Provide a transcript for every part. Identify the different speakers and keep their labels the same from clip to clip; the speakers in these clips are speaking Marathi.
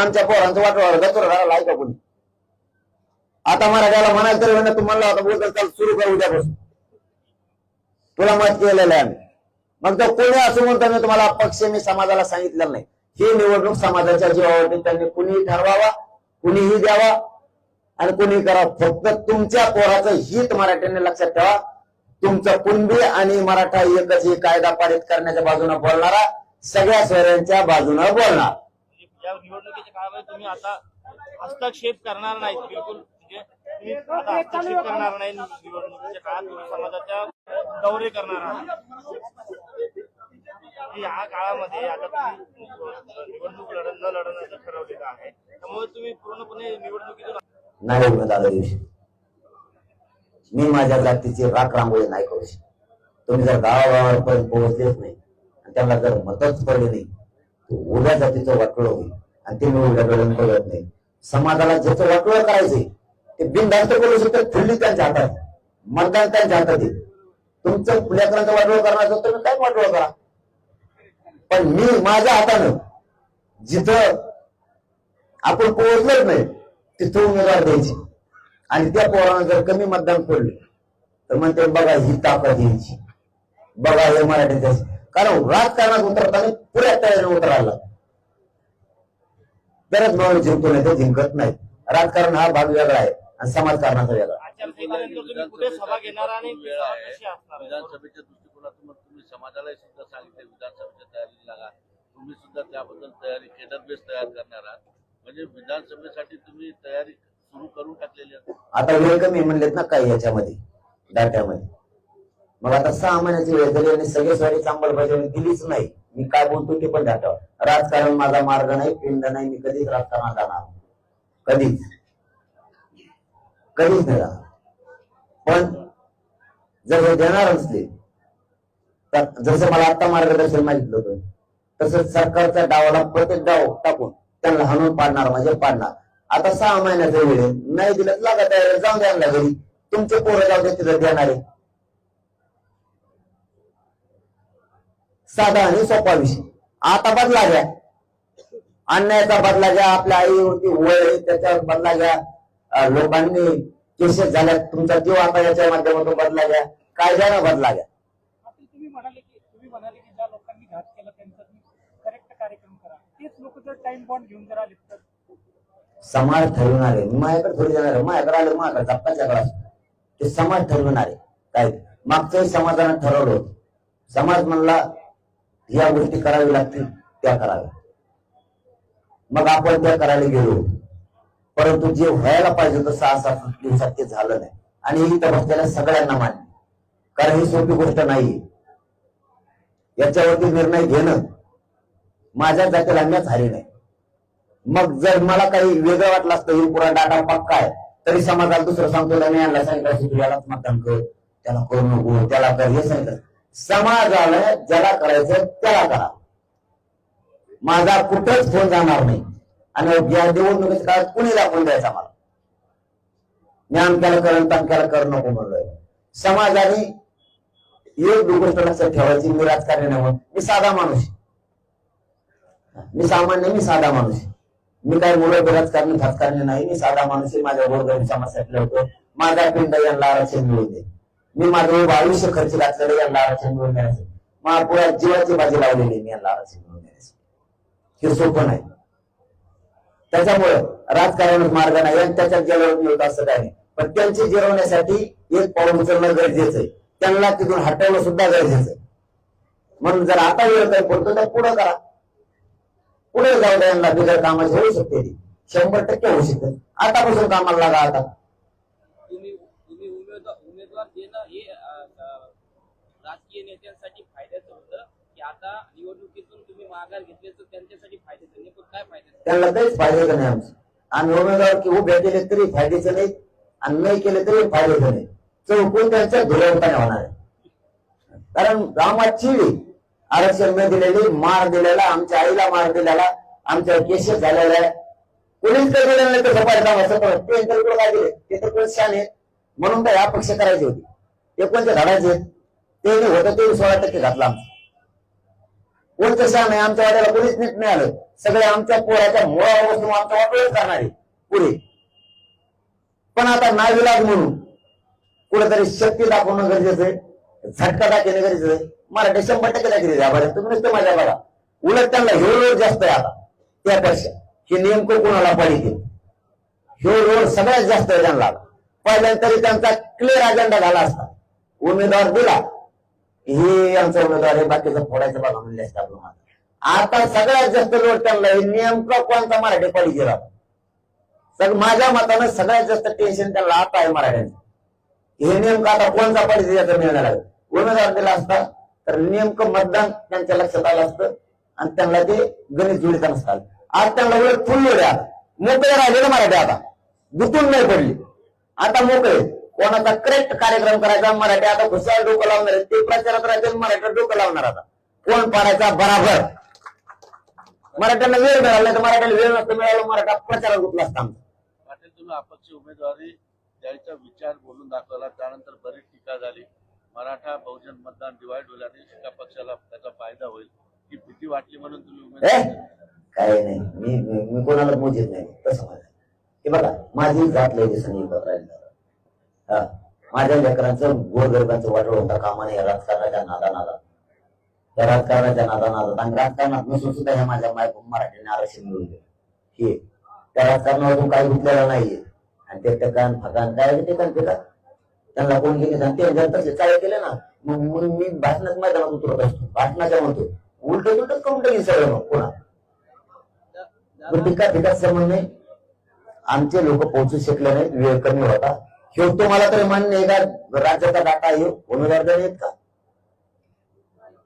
Speaker 1: आमच्या पोरांचं वाटवावर गचोर राहिला आहे कोणी आता मराठ्याला म्हणाल तरी म्हणा तू म्हणला होता चाल सुरू कर उद्यापासून. तुला मत केलेलं आहे आम्ही. मग तो कोणी असं म्हणतो मी तुम्हाला पक्ष मी समाजाला सांगितलेलं नाही. ही निवडणूक समाजाच्या जीवावरती त्यांनी कुणीही ठरवावा कुणीही द्यावा आणि कुणी करा. फक्त तुमच्या पोराचं हित मराठ्यांनी लक्षात ठेवा. तुमचं कुणबी आणि मराठा एकच ही कायदा पारित करण्याच्या बाजूने बोलणारा सगळ्या शहरांच्या बाजूने बोलणार.
Speaker 2: या निवडणुकीच्या काळामध्ये तुम्ही आता हस्तक्षेप करणार नाहीत बिलकुल. म्हणजे तुम्ही आता हस्तक्षेप करणार नाही निवडणुकीच्या काळात तुम्ही समाजाच्या दौरे करणार आहात. म्हणजे या काळामध्ये आता तुम्ही निवडणूक लढ न लढण्याचं ठरवलेलं आहे त्यामुळे तुम्ही पूर्णपणे निवडणुकीतून
Speaker 1: नाही दिवशी. मी माझ्या जातीची राख रांगोळी नाही करू शकत. तुम्ही जर गावागावापर्यंत पोहोचलेच नाही आणि त्यांना जर मतच पडले नाही उद्या उभ्या जातीचं वाटोळ होईल आणि ते मी उभ्या डोळ्याने बघत नाही. समाजाला ज्याचं वाटोळ करायचंय ते बिनधास्त करू शकतात थंडी त्यांच्या हातात मतदान त्यांच्या हातात येईल तुमचं पुण्याकरांचं वाटोळ करण्याचं तर काय वाटोळ करा? पण मी माझ्या हातानं जिथं आपण पोहोचलंच नाही तिथं उमेदवार द्यायची. आणि त्या पोरानं जर कमी मतदान पडलं तर म्हणते बघा ही ताकद यायची. बघा हे त्याची कारण राजकारणात उतरताना पुऱ्या तयारीने उतरायला तरच माणूस जिंकतो नाही तर जिंकत नाही राजकारण हा भाग वेगळा आहे आणि समाजकारणाचा वेगळा
Speaker 2: आचारसंहितेनंतर तुम्ही कुठे सभा घेणार आणि ती
Speaker 3: वेळ
Speaker 2: सभा
Speaker 3: आहे.
Speaker 2: कशी असणार? आहे?
Speaker 3: विधानसभेच्या दृष्टिकोनातून तुम्ही समाजालाही सुद्धा सांगितले विधानसभेच्या तयारीला लागा. तुम्ही सुद्धा त्याबद्दल तयारी केडर बेस तयार करणार आहात. म्हणजे विधानसभेसाठी तुम्ही तयारी सुरू करून टाकलेली आहे
Speaker 1: आता वेळ कमी म्हणलेत ना काही याच्यामध्ये डाट्यामध्ये. मग आता सहा महिन्याची वेळ झाली आणि सगळे स्वारी अंमलबजावणी दिलीच नाही. मी काय बोलतो ते पण डाटावर राजकारण माझा मार्ग नाही पिंड नाही मी कधीच राजकारणात जाणार कधीच. कधीच नाही जाणार पण जर हे देणार असले तर जसं मला आता मार्गदर्शन मागितलं होतं तसंच सरकारच्या डावाला प्रत्येक डाव टाकून त्यांना हाणून पाडणार म्हणजे पाडणार. आता सहा महिन्याचा वेळ नाही दिलं तर लागा जाऊन द्या घरी. तुमचे पोरं जाऊ दे तिथं देणार साधा आणि सोपा विषय. आता बदला घ्या. अन्यायाचा बदला घ्या आपल्या आईवरती वय त्याच्यावर बदला घ्या. लोकांनी केसेस झाल्या तुमचा जीव आता याच्या माध्यमातून बदला घ्या. कायद्यानं बदला घ्या.
Speaker 4: आता तुम्ही म्हणाले की तुम्ही म्हणाले की ज्या लोकांनी घात केला त्यांचा तुम्ही करेक्ट कार्यक्रम करा. तेच लोक जर टाइम बॉन्ड घेऊन जर आले तर?
Speaker 1: समाज ठरविणार. आहे माझ्याकडे थोडी जाणार आहे. माझ्याकडे आलं माझ्याकडे धप्पाच्याकडे असतो. ते समाज ठरविणार. आहे काय? मागच्याही समाजानं ठरवलं होतं. समाज म्हणला या गोष्टी करावी लागतील त्या कराव्या मग आपण त्या करायला गेलो परंतु जे व्हायला पाहिजे होतं सहा सात दिवसात ते झालं नाही आणि ही बसलेल्या सगळ्यांना मान्य कारण ही सोपी गोष्ट नाहीये याच्यावरती निर्णय घेणं माझ्या जातीला अन्याच हारी नाही मग जर मला काही वेगळं वाटलं असतं हे पुरा डाटा पक्का आहे तरी समाजाला दुसरं सांगतो नाही यांना सांगितलं असतं, यालाच मतदान कर त्याला करू नको त्याला कर हे सांगितलं समाजाला ज्याला करायचं त्याला करा. माझा कुठंच फोन जाणार नाही. आणि या निवडणुकीच्या काळात कुणीला फोन द्यायचा मला मी त्याला करण तमक्याला करणं नको म्हणलोय. समाजाने एक गोष्ट लक्षात ठेवायची मी राजकारणी नाही मी साधा माणूस आहे. मी सामान्य मी साधा माणूस आहे. मी काय मुलं राजकारणी राजकारणी नाही. मी साधा माणूस आहे. माझ्या गोरगरीब समाजासाठी होतो. माझा पिंड यांना आरक्षण मिळून दे. मी माझं उभं आयुष्य खर्च घातलेलं यांना आरक्षण मिळून देण्याचं. मला पुऱ्या जीवाची बाजी लावलेली मी यांना आरक्षण मिळून देण्याचं. हे सोपं नाही. त्याच्यामुळं राजकारणात मार्ग नाही आणि त्याच्यात जेवण मिळत असं काय नाही. पण त्यांची जिरवण्यासाठी एक पाऊल उचलणं गरजेचं आहे. त्यांना तिथून हटवणं सुद्धा गरजेचं आहे. म्हणून जर आता वेळ काही पडतो तर पुढे करा. पुढे जाऊ द्या यांना बिगर कामाची होऊ शकते ती. शंभर टक्के होऊ शकते. आतापासून कामाला लागा आता
Speaker 5: तुम्ही तुम्ही उमेदवार उमेदवार देणं हे अ, अ, राजकीय नेत्यांसाठी फायद्याचं होतं की आता निवडणुकीतून तुम्ही माघार घेतल्याचं त्यांच्यासाठी फायद्याचं नेमकं काय फायद्याचं
Speaker 1: त्यांना काहीच फायद्याचं नाही आमचं. आम्ही उमेदवार की उभे केले तरी फायद्याचं नाही आणि नाही केले तरी फायद्याचं नाही. चौकून त्यांच्या धुरवताने होणार आहे? कारण रामाची आरक्षण न दिलेली मार दिलेला आमच्या आईला मार दिलेला आमच्या केसेस झालेला आहे. कोणीच काही दिलेलं नाही तसं पाहिजे असं पण. ते तर काय दिले? ते तर कोणी शान आहे. म्हणून काय अपेक्षा करायची होती. ते कोणते झाडाचे ते होतं ते सोळा टक्के घातला आमचं. कोणतं शाम आहे आमच्या वाड्याला कोणीच नीट नाही आलं. सगळे आमच्या पोराच्या मुळावर बसून आमचा वाटोळच करणारे पुढे. पण आता नाविलाज म्हणून. कुठेतरी शक्ती दाखवणं गरजेचं आहे. झटका दाखवणं गरजेचं आहे. मराठी शंभर टक्के दाखवली द्यापर्यंत तुम्ही नुसतं माझ्या बघा उलट त्यांना हे रोड जास्त आहे आता. त्यापेक्षा हे नेमकं कोणाला पाहिजे हे रोड सगळ्यात जास्त आहे त्यांना. पहिल्यांदा तरी त्यांचा क्लिअर अजेंडा झाला असता. उमेदवार दिला. हे आमचा उमेदवार आहे बाकीचं फोडायचं बघा म्हणले असतं आता सगळ्यात जास्त लोड त्यांना आहे, नेमका कोणता मराठी पाहिजे राहतो माझ्या मतानं सगळ्यात जास्त टेन्शन त्यांना आता आहे मराठ्यांचं. हे नेमकं आता कोणता पाहिजे याचा मिळणार आहे उमेदवार दिला असता तर नेमकं मतदान त्यांच्या लक्षात आलं असतं आणि त्यांना ते गणित जुळीत नसतात आज त्यांना वेळ फुल लोड आहे. आता मोकळे राहिले ना मराठी आता. गुतून नाही पडली. आता मोकळे. कोणाचा करेक्ट कार्यक्रम करायचा मराठी आता खुशाल डोकं लावणार आहे ते प्रचारात राहतील मराठी डोकं लावणार आता. कोण पाडायचा? बराबर. मराठ्यांना वेळ मिळाला नाही तर मराठ्याला वेळ नसतं मिळाला मराठा प्रचारात गुतला असता आमचा.
Speaker 3: पाटील तुम्ही अपक्ष उमेदवारी द्यायचा विचार बोलून दाखवला त्यानंतर बरीच टीका झाली. मराठा बहुजन मतदान डिवाइड होईल एका पक्षाला त्याचा फायदा होईल ही भीती वाटली म्हणून तुम्ही
Speaker 1: काय नाही मी मी मी कोणाला मोजित नाही तसं माझं हे बघा माझी जात लय राहिली हा माझ्या लेकरांचं गोरगरिबांचं वाटोळ होता कामाने या राजकारणाच्या नादा नादा या राजकारणाच्या नादा नादात आणि राजकारणात नसून सुद्धा ह्या माझ्या माय मराठीने आरक्षण मिळून दिलं. हे. त्या राजकारणातून काही गुंतलेलं नाहीये. आणि ते टकान फकान काय ते ठिकाण पिका त्यांना कोण गेले आणि ते जर तसे चाळे केले ना मग मग मी भाषणात मैदानात उतरत असतो. भाषणाच्या म्हणतो उलट उलट करून टाकेल सगळं मग. पण टीका टीका संबंध नाही? आमचे लोक पोहोचू शकले नाहीत. वेळ कमी होता. हे तुम्हाला तरी मान्य आहे का? राज्याचा डाटा हे उमेदवार जण आहेत का?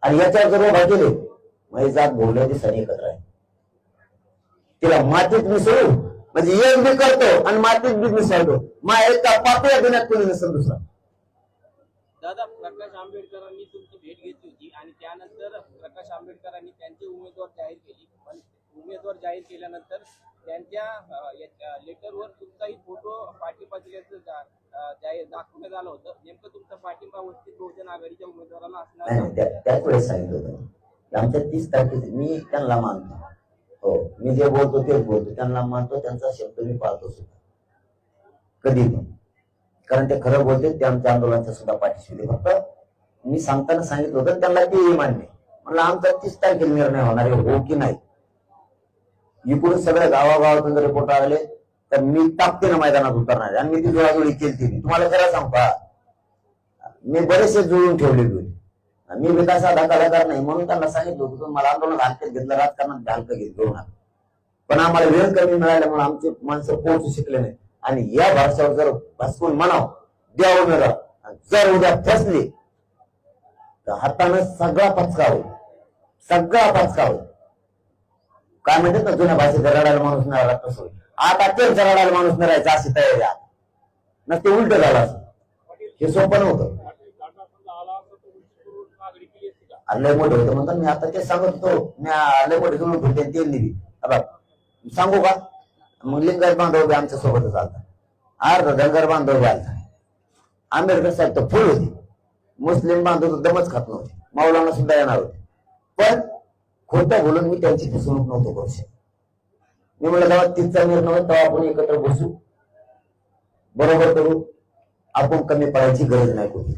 Speaker 1: आणि याच्यावर जर उभा केले माझी जात बोलण्याची सनी एकत्र आहे. तिला मातीत मिसळू म्हणजे एक बी करतो आणि मातीत बी मिसळतो. मा एक पातळ्या देण्यात कोणी नसेल दुसरा.
Speaker 5: दादा प्रकाश आंबेडकरांनी तुमची भेट घेतली होती आणि त्यानंतर प्रकाश आंबेडकरांनी त्यांचे उमेदवार जाहीर केली. पण उमेदवार जाहीर केल्यानंतर त्यांच्या लेटरवर तुमचाही फोटो पाठिंबा दिल्याचं जाहीर दाखवण्यात आलं होतं. नेमकं तुमचा पाठिंबा वंचित बहुजन आघाडीच्या उमेदवाराला असणार
Speaker 1: त्यामुळे त्याच वेळेस सांगितलं होतं आमच्या तीस तारखेचे मी त्यांना मानतो. हो मी जे बोलतो तेच बोलतो. त्यांना मानतो त्यांचा शब्द मी पाळतो सुद्धा. कधी पण. कारण ते खरं बोलते ते आमच्या आंदोलनाच्या सुद्धा पाठीशी होते. फक्त मी सांगताना सांगितलं होतं त्यांना तेही मान्य म्हणलं आमचा तीस तारखेला निर्णय होणार आहे हो की नाही? इकडून सगळ्या गावागावातून जर रिपोर्ट आले तर मी ताकदीनं मैदानात उतरणार. आणि मी ती जुळाजुळी केली ती तुम्हाला खरं सांगता मी बरेचसे जुळून ठेवलेली होती. मी विकास हा कलाकार नाही म्हणून त्यांना सांगितलं होतं मला आंदोलन हलक्यात घेतलं राजकारणात हलकं घेत घेऊ नका. पण आम्हाला वेळ कमी मिळाल्यामुळे आमचे माणसं पोहोचू शकले नाही आणि या भाषावर जर भासकून म्हणाव द्या उमेदवार जर उद्या फसली तर हातानं सगळा पचका होईल. सगळा पचका होईल. काय म्हणतात ना जुन्या भाषेत रडायला माणूस नाही राहत तसं. आता तेच रडायला माणूस नाही राहायचा अशी तयारी आता. नसते उलट झालं असं. हे सोपं नव्हतं. लय मोठे होते म्हणतात मी आता ते सांगत होतो. मी लय मोठे जुळून होते ते दिली. बघ सांगू का? मग लिंगायत बांधव बी आमच्या सोबतच आलता. अर्ध धनगर बांधव बी आलता. आंबेडकर साहेब तर फुल होते. मुस्लिम बांधव तर दमच खात नव्हते. मौलाना सुद्धा येणार होते. पण खोटं बोलून मी त्यांची फसवणूक नव्हतो करू शकत. मी म्हटलं जेव्हा तिचा निर्णय तेव्हा आपण एकत्र बसू. बरोबर करू. आपण कमी पडायची गरज नाही कोणी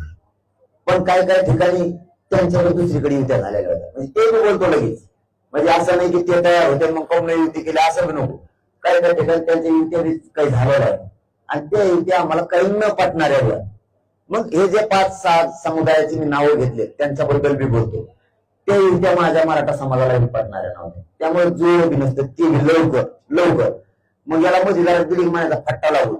Speaker 1: पण काय काय ठिकाणी त्यांच्यावर दुसरीकडे युत्या झालेल्या होत्या म्हणजे ते मी बोलतो लगेच. म्हणजे असं नाही की ते तयार होते मग कोण युती केली असं नको. काही काही ठिकाणी त्यांच्या युत्या काही झालेल्या आहेत आणि त्या युत्या आम्हाला काही न पटणाऱ्या मग हे जे पाच सात समुदायाची मी नावं घेतले त्यांच्याबद्दल बी बोलतो. त्या युत्या माझ्या मराठा समाजाला बी नव्हत्या. त्यामुळे जो बी नसतं ते लवकर लवकर. मग याला मधीला दिली माझा फट्टा लागून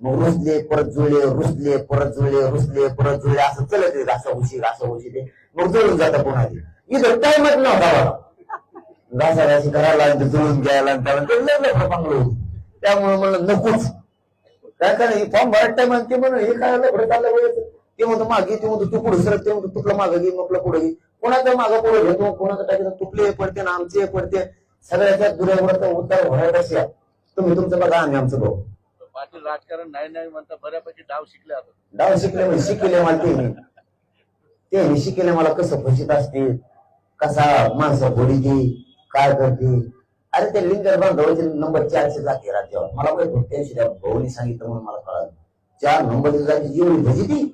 Speaker 1: मग रुसले परत जुळले रुसले परत जुळले रुसले परत जुळले असं चलत येत असं उशी असं उशी मग जुळून जातं पुन्हा इथं टाइमच नव्हता बघा. घासा घाशी करायला जुळून घ्यायला आणि त्याला त्यामुळे म्हणलं नकोच. काय काय फॉर्म भरत टाइम ते म्हणून हे काय लफडे चाललं पाहिजे ते म्हणतो मागे ते म्हणतो तू पुढे सरक ते म्हणतो तुला मागे घे मग पुढे घे. कोणाचं मागं पुढे घेतो कोणाचं टाकायचं तुपले पडते ना आमचे पडते. सगळ्याच्या दुरावरचा उद्धार होण्यापेक्षा तुम्ही तुमचं बघा आम्ही आमचं बघू.
Speaker 3: पाटील राजकारण नाही नाही म्हणता बऱ्यापैकी डाव शिकले आता.
Speaker 1: डाव शिकले म्हणजे शिकले मला ते ते शिकले मला कसं फसित असते कसा माणसं ती काय करते. अरे ते लिंगर बांधवाचे नंबर चारशे जाते राज्यावर. मला माहीत होत भाऊनी सांगितलं म्हणून मला कळालं. चार नंबरची जाती जेवढी भजी ती.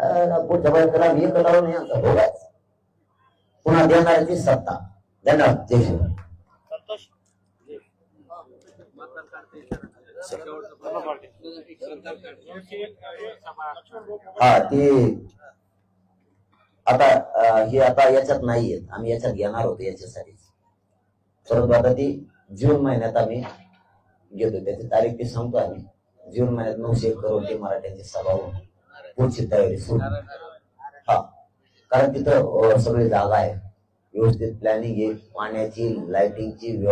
Speaker 1: पुढच्या बाहेर त्याला मी एकटा लावून यांचा भोगाच पुन्हा देणाऱ्याची सत्ता. धन्यवाद जय
Speaker 2: संतोष.
Speaker 1: हा ते आता हे आता याच्यात नाहीयेत आम्ही याच्यात घेणार होतो याच्यासाठी. परंतु आता ती जून महिन्यात आम्ही घेतो त्याची तारीख ती सांगतो आम्ही. जून महिन्यात नऊशे करोडची मराठ्यांची सभा होऊन. पुढची तयारी फुल हा. कारण तिथं सगळी जागा आहे. व्यवस्थित प्लॅनिंग आहे. पाण्याची लाइटिंगची